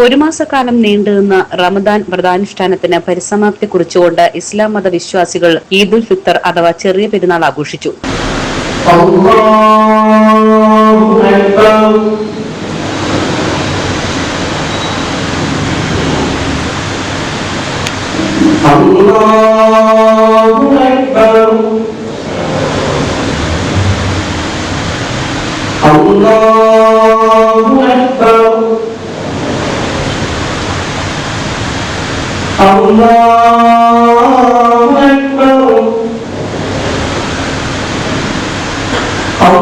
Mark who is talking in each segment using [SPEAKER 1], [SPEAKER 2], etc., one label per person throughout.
[SPEAKER 1] ഒരു മാസക്കാലം നീണ്ടുനിന്ന റമദാൻ വ്രതാനുഷ്ഠാനത്തിന് പരിസമാപ്തി കുറിച്ചുകൊണ്ട് ഇസ്ലാം മത വിശ്വാസികൾ ഈദുൽ ഫിത്തർ അഥവാ ചെറിയ പെരുന്നാൾ ആഘോഷിച്ചു.
[SPEAKER 2] Allah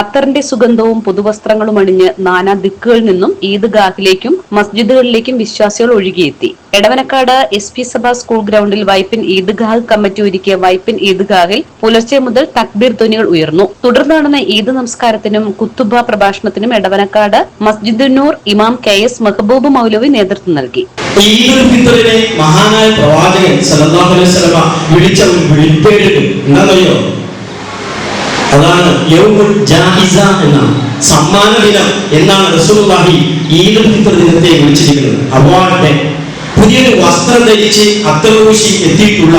[SPEAKER 1] അത്തറിന്റെ സുഗന്ധവും പുതുവസ്ത്രങ്ങളും അണിഞ്ഞ് നാനാ ദിക്കുകളിൽ നിന്നും ഈദ്ഗാഹിലേക്കും മസ്ജിദുകളിലേക്കും വിശ്വാസികൾ ഒഴുകിയെത്തി. എടവനക്കാട് എസ് പി സഭ സ്കൂൾ ഗ്രൗണ്ടിൽ വൈപ്പിൻ ഈദ്ഗാഹ് കമ്മിറ്റി ഒരുക്കിയ വൈപ്പിൻ ഈദ്ഗാഹിൽ പുലർച്ചെ മുതൽ തക്ബീർ ധ്വനികൾ ഉയർന്നു. തുടർന്ന് നടന്ന ഈദ് നമസ്കാരത്തിനും കുത്തുബ പ്രഭാഷണത്തിനും എടവനക്കാട് മസ്ജിദുന്നൂർ ഇമാം കെ എസ് മെഹബൂബ് മൗലവി നേതൃത്വം നൽകി.
[SPEAKER 3] ഈദുൽ മഹാനായ പ്രവാചകൻ സല്ലല്ലാഹു അലൈഹി വസല്ലം വിളിച്ച ഒരു വിളിപ്പേരുണ്ട് അതാണ് യൗമുൽ ജായിസ എന്നാണ് സമ്മാന ദിനം എന്നാണ് റസൂലുള്ളാഹി ഈദുൽ ഫിത്തർ ദിനത്തെ വിളിച്ചിരിക്കുന്നത്. അവാർഡ് പുതിയൊരു വസ്ത്രം ധരിച്ച് അത്തറൂശി എത്തിയിട്ടുള്ള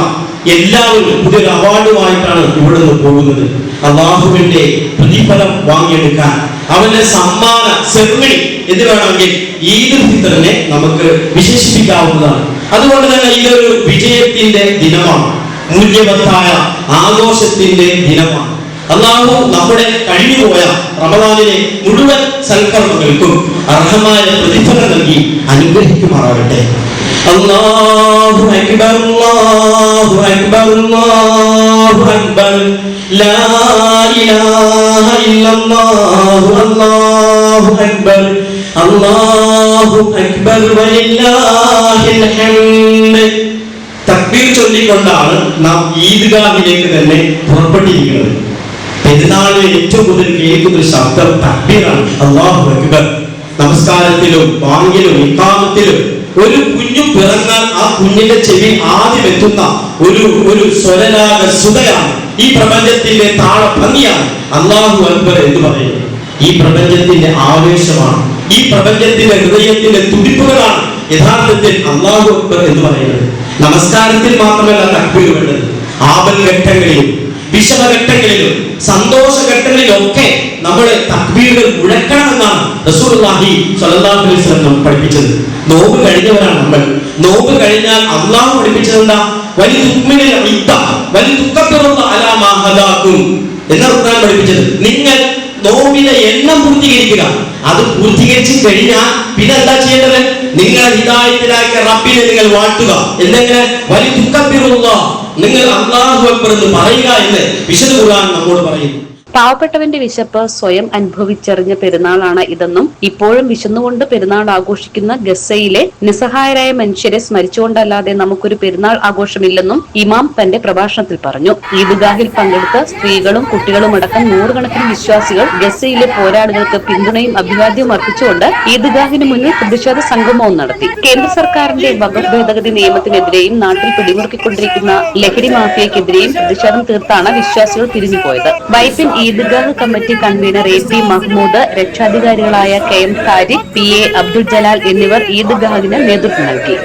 [SPEAKER 3] എല്ലാവരും പുതിയൊരു അവാർഡുമായിട്ടാണ് ഇവിടെ നിന്ന് പോകുന്നത്. അള്ളാഹുവിന്റെ പ്രതിഫലം വാങ്ങിയെടുക്കാൻ അവന്റെ സമ്മാന സെർമണി എന്ന് വേണമെങ്കിൽ ഈദുൽ ഫിത്തറിനെ നമുക്ക് വിശേഷിപ്പിക്കാവുന്നതാണ്. അതുകൊണ്ട് തന്നെ ഇതൊരു വിജയത്തിന്റെ ദിനമാണ്. മൂല്യവത്തായ ആഘോഷത്തിന്റെ ദിനമാണ്. അള്ളാഹു നമ്മുടെ കഴിഞ്ഞുപോയ റമദാനിലെ മുഴുവൻ സൽക്കർമ്മങ്ങൾക്കും അർഹമായ പ്രതിഫലം നൽകി അനുഗ്രഹിക്കുമാറാകട്ടെ. അല്ലാഹു അക്ബർ അല്ലാഹു അക്ബർ അള്ളാഹു അക്ബർ. ലാ ഇലാഹ ഇല്ലല്ലാഹു അല്ലാഹു അക്ബർ. അല്ലാഹു അക്ബർ വലില്ലാഹിൽ ഹംദ്. തക്ബീർ ചൊല്ലിക്കൊണ്ടാണ് നാം ഈദ്ഗാഹിലേക്ക് തന്നെ പുറപ്പെട്ടിരിക്കുന്നത്. പെരുന്നാളിന് ഏറ്റവും കൂടുതൽ കേൾക്കുന്ന ഒരു ശബ്ദം തക്ബീറാണ്. അള്ളാഹു അക്ബർ. നമസ്കാരത്തിലും വാങ്ങിലും ഇക്കാമത്തിലും ഒരു കുഞ്ഞു പിറന്നാൽ ആ കുഞ്ഞിന്റെ ചെവി ആദ്യം എത്തുന്ന ഒരു ഒരു സ്വരരാഗ സുതയാണ്. ഈ പ്രപഞ്ചത്തിന്റെ താള ഭംഗിയാണ് അള്ളാഹു അക്ബർ എന്ന് പറയുന്നത്. ഈ പ്രപഞ്ചത്തിന്റെ ആവേശമാണ് ഈ പ്രപഞ്ചത്തിന്റെ ഹൃദയത്തിന്റെ തുടിപ്പുകളാണ് യഥാർത്ഥത്തിൽ അള്ളാഹു അക്ബർ എന്ന് പറയുന്നത്. നമസ്കാരത്തിൽ മാത്രമല്ല തക്ബീർ വേണ്ടത്. ആപൽ ഘട്ടങ്ങളിലും വിഷമഘട്ടങ്ങളിലും സന്തോഷഘട്ടങ്ങളിലൊക്കെ നമ്മൾ തക്ബീറുകൾ മുഴക്കണമെന്നാണ് റസൂലുള്ളാഹി സ്വല്ലല്ലാഹു അലൈഹി വസല്ലം നമ്മെ പഠിപ്പിച്ചത്. നോമ്പ് കഴിഞ്ഞവരാണ് നമ്മൾ. നോമ്പ് കഴിഞ്ഞാൽ അള്ളാഹു പഠിപ്പിച്ചത് എന്താ? വലിയ വലിയ എന്നാണ് ഖുർആൻ പഠിപ്പിച്ചത്. നിങ്ങൾ നോമ്പിന്റെ എണ്ണം പൂർത്തീകരിക്കുക. അത് പൂർത്തീകരിച്ചു കഴിഞ്ഞാൽ പിന്നെ എന്താ ചെയ്യേണ്ടത്? നിങ്ങളെ ഹിതായത്തിലാക്കിയ റബ്ബിനെ നിങ്ങൾ വാട്ടുക എന്തെങ്കിലും വലിയ ദുഃഖത്തിലുള്ള നിങ്ങൾ അള്ളാഹു അക്ബർ എന്ന് പറയുക എന്ന് വിശുദ്ധ ഖുർആൻ നമ്മോട് പറയുന്നു.
[SPEAKER 1] പാവപ്പെട്ടവന്റെ വിശപ്പ് സ്വയം അനുഭവിച്ചറിഞ്ഞ പെരുന്നാളാണ് ഇതെന്നും ഇപ്പോഴും വിശന്നുകൊണ്ട് പെരുന്നാൾ ആഘോഷിക്കുന്ന ഗസയിലെ നിസ്സഹായരായ മനുഷ്യരെ സ്മരിച്ചുകൊണ്ടല്ലാതെ നമുക്കൊരു പെരുന്നാൾ ആഘോഷമില്ലെന്നും ഇമാം തന്റെ പ്രഭാഷണത്തിൽ പറഞ്ഞു. ഈദ്ഗാഹിൽ പങ്കെടുത്ത സ്ത്രീകളും കുട്ടികളും അടക്കം നൂറുകണക്കിന് വിശ്വാസികൾ ഗസയിലെ പോരാളികൾക്ക് പിന്തുണയും അഭിവാദ്യവും അർപ്പിച്ചുകൊണ്ട് ഈദ്ഗാഹിന് മുന്നിൽ പ്രതിഷേധ സംഗമവും നടത്തി. കേന്ദ്ര സർക്കാരിന്റെ വകുപ്പ് ഭേദഗതി നിയമത്തിനെതിരെയും നാട്ടിൽ പിടിമുറുക്കിക്കൊണ്ടിരിക്കുന്ന ലഹരി മാഫിയക്കെതിരെയും പ്രതിഷേധം തീർത്താണ് വിശ്വാസികൾ തിരിഞ്ഞുപോയത് Vypin Eidgah committee convener A P Mahmood രക്ഷാധികാരികളായ K M Tariq P A Abdul Jalal എന്നിവർ ഈദ്ഗാഹിന് നേതൃത്വം നൽകി.